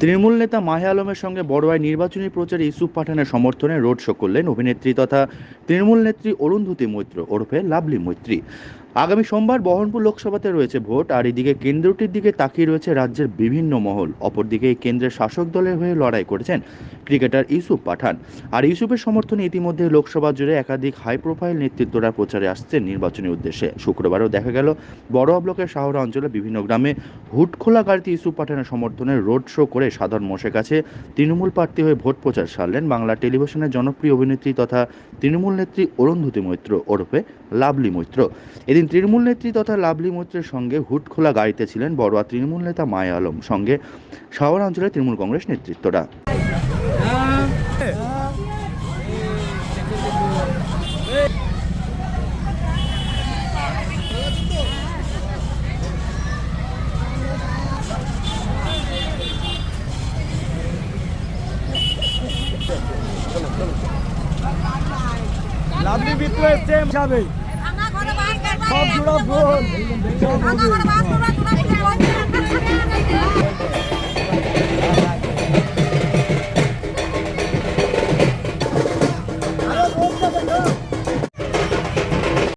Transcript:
তৃণমূল নেতা মাহে আলমের সঙ্গে বড়োয়ায় নির্বাচনী প্রচারে ইউসুফ পাঠানের সমর্থনে রোড শো করলেন অভিনেত্রী তথা তৃণমূল নেত্রী অরুন্ধতী মৈত্র ওরফে লাভলি মৈত্রী। আগামী সোমবার বহরমপুর লোকসভাতে রয়েছে ভোট, আর এদিকে কেন্দ্রটির দিকে তাকিয়ে রয়েছে রাজ্যের বিভিন্ন মহল। অপরদিকে এই কেন্দ্রের শাসক দলের হয়ে লড়াই করেছেন ক্রিকেটার ইউসুফ পাঠান। আর ইউসুফের সমর্থনে ইতিমধ্যে লোকসভা জুড়ে একাধিক হাই প্রোফাইল নেতৃত্বরা প্রচারে আসছেন নির্বাচনী উদ্দেশ্যে। শুক্রবারও দেখা গেল বড় ব্লকের শাহরা অঞ্চলে বিভিন্ন গ্রামে হুটখোলা গাড়িতে ইউসুফ পাঠানের সমর্থনে রোড শো করে সাধারণ মানুষের কাছে তৃণমূল প্রার্থী হয়ে ভোট প্রচার সারলেন বাংলা টেলিভিশনের জনপ্রিয় অভিনেত্রী তথা তৃণমূল নেত্রী অরুন্ধতী মৈত্র ওরফে লাভলি মৈত্র। এদিন তৃণমূল নেত্রী তথা লাভলি মৈত্রের সঙ্গে হুটখোলা গাড়িতে ছিলেন বড়ুয়া তৃণমূল নেতা মায়া আলম। সঙ্গে শাহরা অঞ্চলের তৃণমূল কংগ্রেস নেতৃত্বরা। লাভলি এসছে হিসাবে Bob Durafon.